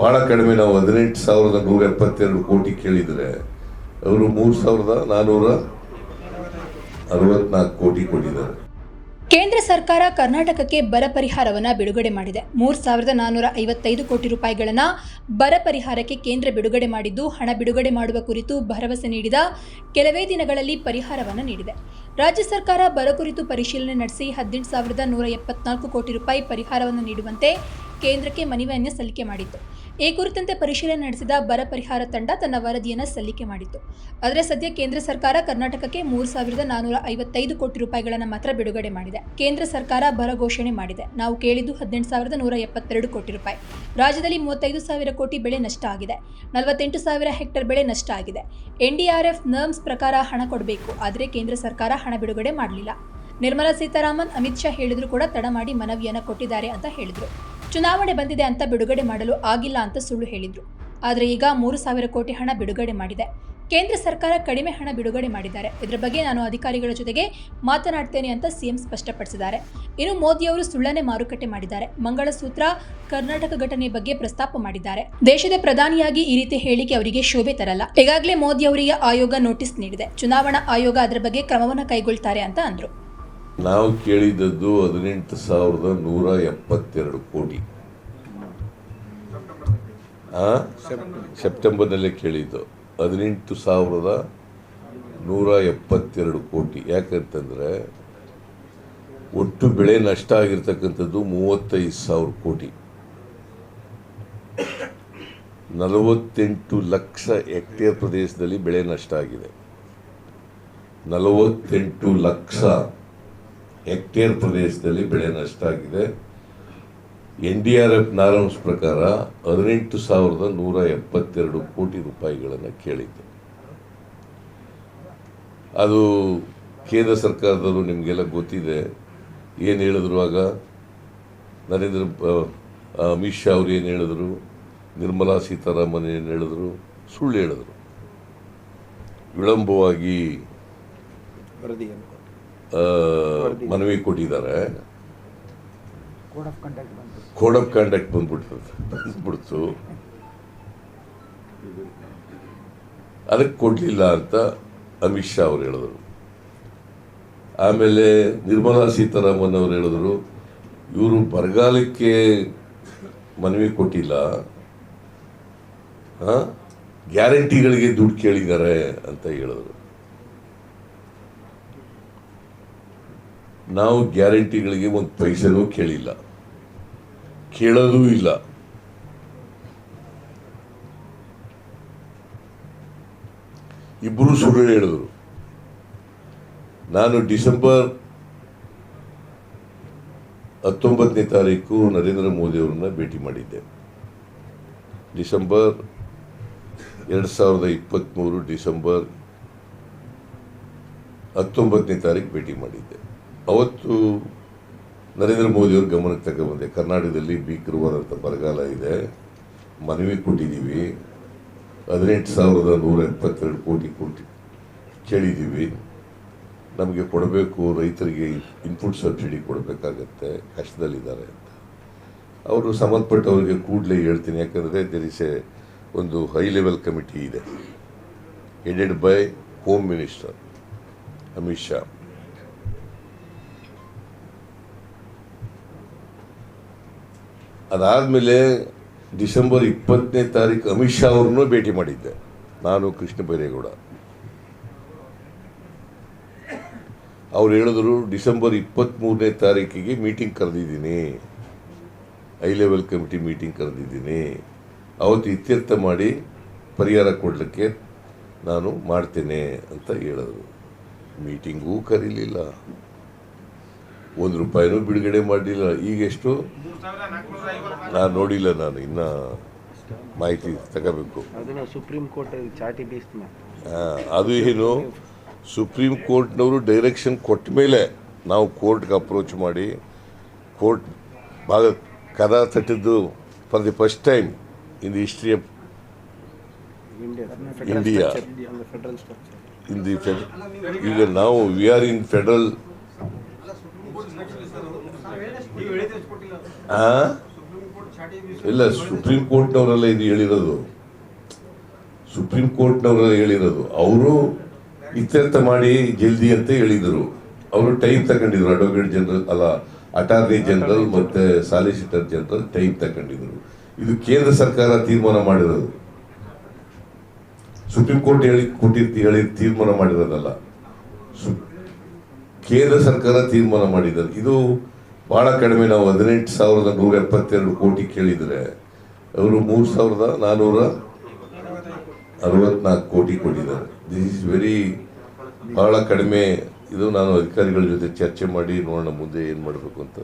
ಭಾಳ ಕಡಿಮೆ ನಾವು ಹದಿನೆಂಟು ಸಾವಿರದ ನೂರ ಎಪ್ಪತ್ತೆರಡು ಕೋಟಿ ಕೇಳಿದರೆ ಅವರು ಮೂರು ಸಾವಿರದ ನಾನ್ನೂರ ಅರವತ್ನಾಲ್ಕು ಕೋಟಿ ಕೊಟ್ಟಿದ್ದಾರೆ. ಕೇಂದ್ರ ಸರ್ಕಾರ ಕರ್ನಾಟಕಕ್ಕೆ ಬರ ಪರಿಹಾರವನ್ನು ಬಿಡುಗಡೆ ಮಾಡಿದೆ. ಮೂರು ಸಾವಿರದ ನಾನ್ನೂರ ಐವತ್ತೈದು ಕೋಟಿ ರೂಪಾಯಿಗಳನ್ನು ಬರ ಪರಿಹಾರಕ್ಕೆ ಕೇಂದ್ರ ಬಿಡುಗಡೆ ಮಾಡಿದ್ದು, ಹಣ ಬಿಡುಗಡೆ ಮಾಡುವ ಕುರಿತು ಭರವಸೆ ನೀಡಿದ ಕೆಲವೇ ದಿನಗಳಲ್ಲಿ ಪರಿಹಾರವನ್ನು ನೀಡಿದೆ. ರಾಜ್ಯ ಸರ್ಕಾರ ಬರ ಕುರಿತು ಪರಿಶೀಲನೆ ನಡೆಸಿ ಹದಿನೆಂಟು ಸಾವಿರದ ನೂರ ಎಪ್ಪತ್ನಾಲ್ಕು ಕೋಟಿ ರೂಪಾಯಿ ಪರಿಹಾರವನ್ನು ನೀಡುವಂತೆ ಕೇಂದ್ರಕ್ಕೆ ಮನವಿಯನ್ನು ಸಲ್ಲಿಕೆ ಮಾಡಿತ್ತು. ಈ ಕುರಿತಂತೆ ಪರಿಶೀಲನೆ ನಡೆಸಿದ ಬರ ಪರಿಹಾರ ತಂಡ ತನ್ನ ವರದಿಯನ್ನು ಸಲ್ಲಿಕೆ ಮಾಡಿತ್ತು. ಆದರೆ ಸದ್ಯ ಕೇಂದ್ರ ಸರ್ಕಾರ ಕರ್ನಾಟಕಕ್ಕೆ ಮೂರು ಸಾವಿರದ ನಾನ್ನೂರ ಐವತ್ತೈದು ಕೋಟಿ ರೂಪಾಯಿಗಳನ್ನು ಮಾತ್ರ ಬಿಡುಗಡೆ ಮಾಡಿದೆ. ಕೇಂದ್ರ ಸರ್ಕಾರ ಬರ ಘೋಷಣೆ ಮಾಡಿದೆ. ನಾವು ಕೇಳಿದ್ದು ಹದಿನೆಂಟು ಸಾವಿರದ ನೂರ ಎಪ್ಪತ್ತೆರಡು ಕೋಟಿ ರೂಪಾಯಿ. ರಾಜ್ಯದಲ್ಲಿ ಮೂವತ್ತೈದು ಸಾವಿರ ಕೋಟಿ ಬೆಳೆ ನಷ್ಟ ಆಗಿದೆ. ನಲವತ್ತೆಂಟು ಸಾವಿರ ಹೆಕ್ಟರ್ ಬೆಳೆ ನಷ್ಟ ಆಗಿದೆ. ಎನ್ಡಿಆರ್ಎಫ್ ನರ್ಮ್ಸ್ ಪ್ರಕಾರ ಹಣ ಕೊಡಬೇಕು. ಆದರೆ ಕೇಂದ್ರ ಸರ್ಕಾರ ಹಣ ಬಿಡುಗಡೆ ಮಾಡಲಿಲ್ಲ. ನಿರ್ಮಲಾ ಸೀತಾರಾಮನ್, ಅಮಿತ್ ಶಾ ಹೇಳಿದ್ರು ಕೂಡ ತಡ ಮಾಡಿ ಮನವಿಯನ್ನು ಕೊಟ್ಟಿದ್ದಾರೆ ಅಂತ ಹೇಳಿದ್ರು. ಚುನಾವಣೆ ಬಂದಿದೆ ಅಂತ ಬಿಡುಗಡೆ ಮಾಡಲು ಆಗಿಲ್ಲ ಅಂತ ಸುಳ್ಳು ಹೇಳಿದ್ರು. ಆದರೆ ಈಗ ಮೂರು ಸಾವಿರ ಕೋಟಿ ಹಣ ಬಿಡುಗಡೆ ಮಾಡಿದೆ. ಕೇಂದ್ರ ಸರ್ಕಾರ ಕಡಿಮೆ ಹಣ ಬಿಡುಗಡೆ ಮಾಡಿದ್ದಾರೆ. ಇದರ ಬಗ್ಗೆ ನಾನು ಅಧಿಕಾರಿಗಳ ಜೊತೆಗೆ ಮಾತನಾಡ್ತೇನೆ ಅಂತ ಸಿಎಂ ಸ್ಪಷ್ಟಪಡಿಸಿದ್ದಾರೆ. ಇನ್ನು ಮೋದಿಯವರು ಸುಳ್ಳನೆ ಮಾರುಕಟ್ಟೆ ಮಾಡಿದ್ದಾರೆ. ಮಂಗಳಸೂತ್ರ, ಕರ್ನಾಟಕ ಘಟನೆ ಬಗ್ಗೆ ಪ್ರಸ್ತಾಪ ಮಾಡಿದ್ದಾರೆ. ದೇಶದ ಪ್ರಧಾನಿಯಾಗಿ ಈ ರೀತಿ ಹೇಳಿಕೆ ಅವರಿಗೆ ಶೋಭೆ ತರಲ್ಲ. ಈಗಾಗಲೇ ಮೋದಿ ಅವರಿಗೆ ಆಯೋಗ ನೋಟಿಸ್ ನೀಡಿದೆ. ಚುನಾವಣಾ ಆಯೋಗ ಅದರ ಬಗ್ಗೆ ಕ್ರಮವನ್ನು ಕೈಗೊಳ್ತಾರೆ ಅಂತ ಅಂದ್ರು. ನಾವು ಕೇಳಿದ್ದದ್ದು ಹದಿನೆಂಟು ಸಾವಿರದ ನೂರ ಎಪ್ಪತ್ತೆರಡು ಕೋಟಿ? ಸೆಪ್ಟೆಂಬರ್ನಲ್ಲೇ ಕೇಳಿದ್ದು. ಹದಿನೆಂಟು ಸಾವಿರದ ನೂರ ಎಪ್ಪತ್ತೆರಡು ಕೋಟಿ. ಯಾಕಂತಂದರೆ ಒಟ್ಟು ಬೆಳೆ ನಷ್ಟ ಆಗಿರ್ತಕ್ಕಂಥದ್ದು ಮೂವತ್ತೈದು ಸಾವಿರ ಕೋಟಿ. ನಲವತ್ತೆಂಟು ಲಕ್ಷ ಹೆಕ್ಟೇರ್ ಪ್ರದೇಶದಲ್ಲಿ ಬೆಳೆ ನಷ್ಟ ಆಗಿದೆ. ನಲವತ್ತೆಂಟು ಲಕ್ಷ ಹೆಕ್ಟೇರ್ ಪ್ರದೇಶದಲ್ಲಿ ಬೆಳೆ ನಷ್ಟ ಆಗಿದೆ. N D R F norms ಪ್ರಕಾರ ಹದಿನೆಂಟು ಸಾವಿರದ ನೂರ ಎಪ್ಪತ್ತೆರಡು ಕೋಟಿ ರೂಪಾಯಿಗಳನ್ನು ಕೇಳಿದ್ದೆ. ಅದು ಕೇಂದ್ರ ಸರ್ಕಾರದವರು ನಿಮಗೆಲ್ಲ ಗೊತ್ತಿದೆ. ಏನು ಹೇಳಿದ್ರು ಆಗ? ನರೇಂದ್ರ ಅಮಿತ್ ಶಾ ಅವರು ಏನು ಹೇಳಿದ್ರು? ನಿರ್ಮಲಾ ಸೀತಾರಾಮನ್ ಏನು ಹೇಳಿದ್ರು? ಸುಳ್ಳು ಹೇಳಿದ್ರು. ವಿಳಂಬವಾಗಿ ವರದಿಯನ್ನು ಮನವಿ ಕೊಟ್ಟಿದ್ದಾರೆ. ಕೋಡ್ ಆಫ್ ಕಂಡಕ್ಟ್ ಬಂದ್ಬಿಡ್ತದೆ ಬಂದ್ಬಿಡ್ತು. ಅದಕ್ಕೆ ಕೊಡಲಿಲ್ಲ ಅಂತ ಅಮಿತ್ ಶಾ ಅವರು ಹೇಳಿದರು. ಆಮೇಲೆ ನಿರ್ಮಲಾ ಸೀತಾರಾಮನ್ ಅವರು ಹೇಳಿದ್ರು ಇವರು ಬರಗಾಲಕ್ಕೆ ಮನವಿ ಕೊಟ್ಟಿಲ್ಲ. ಹಾ? ಗ್ಯಾರಂಟಿಗಳಿಗೆ ದುಡ್ಡು ಕೇಳಿದ್ದಾರೆ ಅಂತ ಹೇಳಿದ್ರು. ನಾವು ಗ್ಯಾರಂಟಿಗಳಿಗೆ ಒಂದು ಪೈಸೆನೂ ಕೇಳಿಲ್ಲ. ಕೇಳೋದೂ ಇಲ್ಲ. ಇಬ್ಬರು ಸುಳ್ಳು ಹೇಳಿದ್ರು. ನಾನು ಡಿಸೆಂಬರ್ ಹತ್ತೊಂಬತ್ತನೇ ತಾರೀಕು ನರೇಂದ್ರ ಮೋದಿ ಅವರನ್ನ ಭೇಟಿ ಮಾಡಿದ್ದೆ. ಡಿಸೆಂಬರ್ ಎರಡು ಸಾವಿರದ ಇಪ್ಪತ್ತ್ಮೂರು ಡಿಸೆಂಬರ್ ಹತ್ತೊಂಬತ್ತನೇ ತಾರೀಕು ಭೇಟಿ ಮಾಡಿದ್ದೆ. ಅವತ್ತು ನರೇಂದ್ರ ಮೋದಿಯವ್ರ ಗಮನಕ್ಕೆ ತಗೊಬಂದೆ ಕರ್ನಾಟಕದಲ್ಲಿ ಭೀಕರವಾದಂಥ ಬರಗಾಲ ಇದೆ. ಮನವಿ ಕೊಟ್ಟಿದ್ದೀವಿ. ಹದಿನೆಂಟು ಸಾವಿರದ ನೂರ ಎಪ್ಪತ್ತೆರಡು ಕೋಟಿ ಕೋಟಿ ಕೇಳಿದ್ದೀವಿ. ನಮಗೆ ಕೊಡಬೇಕು, ರೈತರಿಗೆ ಇನ್ಪುಟ್ ಸಬ್ಸಿಡಿ ಕೊಡಬೇಕಾಗತ್ತೆ, ಕಷ್ಟದಲ್ಲಿದ್ದಾರೆ ಅಂತ. ಅವರು ಸಂಬಂಧಪಟ್ಟವರಿಗೆ ಕೂಡಲೇ ಹೇಳ್ತೀನಿ, ಯಾಕಂದರೆ ದೇರ್ ಇಸ್ ಎ ಒಂದು ಹೈ ಲೆವೆಲ್ ಕಮಿಟಿ ಇದೆ. Headed by home minister Amit Shah ಅದಾದಮೇಲೆ ಡಿಸೆಂಬರ್ ಇಪ್ಪತ್ತನೇ ತಾರೀಕು ಅಮಿತ್ ಶಾ ಅವ್ರನ್ನೂ ಭೇಟಿ ಮಾಡಿದ್ದೆ. ನಾನು ಕೃಷ್ಣ ಬೈರೇಗೌಡ. ಅವ್ರು ಹೇಳಿದ್ರು, ಡಿಸೆಂಬರ್ ಇಪ್ಪತ್ತ್ಮೂರನೇ ತಾರೀಕಿಗೆ ಮೀಟಿಂಗ್ ಕರೆದಿದ್ದೀನಿ. ಹೈ ಲೆವೆಲ್ ಕಮಿಟಿ ಮೀಟಿಂಗ್ ಕರೆದಿದ್ದೀನಿ. ಅವತ್ತು ಇತ್ಯರ್ಥ ಮಾಡಿ ಪರಿಹಾರ ಕೊಡಲಿಕ್ಕೆ ನಾನು ಮಾಡ್ತೇನೆ, ಅಂತ ಹೇಳಿದ್ರು. ಮೀಟಿಂಗೂ ಕರೀಲಿಲ್ಲ. ಒಂದು ರೂಪಾಯಿನೂ ಬಿಡುಗಡೆ ಮಾಡಲಿಲ್ಲ. ಈಗ ಎಷ್ಟು? ನಾನು ನೋಡಿಲ್ಲ ನಾನು. ಇನ್ನ ಮಾಹಿತಿ ತಗೋಬೇಕು. ಸುಪ್ರೀಂ ಕೋರ್ಟ್ ಚಾಟಿ ಅದು ಏನು? ಸುಪ್ರೀಂ ಕೋರ್ಟ್ನವರು ಡೈರೆಕ್ಷನ್ ಕೊಟ್ಟ ಮೇಲೆ ನಾವು ಕೋರ್ಟ್ಗೆ ಅಪ್ರೋಚ್ ಮಾಡಿ ಕೋರ್ಟ್ ಭಾಗ ಕದ ತಟ್ಟಿದ್ದು for the first time in the history of India in the ಈಗ ನಾವು ವಿ ಆರ್ ಇನ್ ಫೆಡರಲ್ ನೀವು ಹೇಳಿದ್ರೆ ಕೊಟ್ಟಿಲ್ಲ ಆ ಸುಪ್ರೀಂ ಕೋರ್ಟ್ ಚಾಟಿ ಇಲ್ಲ, ಸುಪ್ರೀಂ ಕೋರ್ಟ್ನವರೆಲ್ಲ ಇದು ಹೇಳಿರೋದು. ಸುಪ್ರೀಂ ಕೋರ್ಟ್ನವರೆಲ್ಲ ಹೇಳಿರೋದು. ಅವರು ಇತ್ಯರ್ಥ ಮಾಡಿ ಜಲ್ದಿ ಅಂತ ಹೇಳಿದರು. ಅವರು ಟೈಮ್ ತಗೊಂಡಿದ್ರು. ಅಡ್ವೊಕೇಟ್ ಜನರಲ್, ಅಲ್ಲ, ಅಟಾರ್ನಿ ಜನರಲ್ ಮತ್ತೆ ಸಾಲಿಸಿಟರ್ ಜನರಲ್ ಟೈಮ್ ತಗೊಂಡಿದ್ರು. ಇದು ಕೇಂದ್ರ ಸರ್ಕಾರ ತೀರ್ಮಾನ ಮಾಡಿರೋದು. ಸುಪ್ರೀಂ ಕೋರ್ಟ್ ಹೇಳಿ ಕೊಟ್ಟಿರ್ತಿ, ಹೇಳಿ ತೀರ್ಮಾನ ಮಾಡಿರೋದಲ್ಲ. ಕೇಂದ್ರ ಸರ್ಕಾರ ತೀರ್ಮಾನ ಮಾಡಿದ್ದಾರೆ. ಇದು ಬಹಳ ಕಡಿಮೆ ನಾವು ಹದಿನೆಂಟು ಸಾವಿರದ ನೂರ ಎಪ್ಪತ್ತೆರಡು ಕೋಟಿ ಕೇಳಿದರೆ ಅವರು ಮೂರು ಸಾವಿರದ ನಾನ್ನೂರ ಅರವತ್ನಾಲ್ಕು ಕೋಟಿ ಕೊಟ್ಟಿದ್ದಾರೆ. ದಿಸ್ ಇಸ್ ವೆರಿ ಭಾಳ ಕಡಿಮೆ. ಇದು ನಾನು ಅಧಿಕಾರಿಗಳ ಜೊತೆ ಚರ್ಚೆ ಮಾಡಿ ನೋಡೋಣ ಮುಂದೆ ಏನು ಮಾಡಬೇಕು ಅಂತ.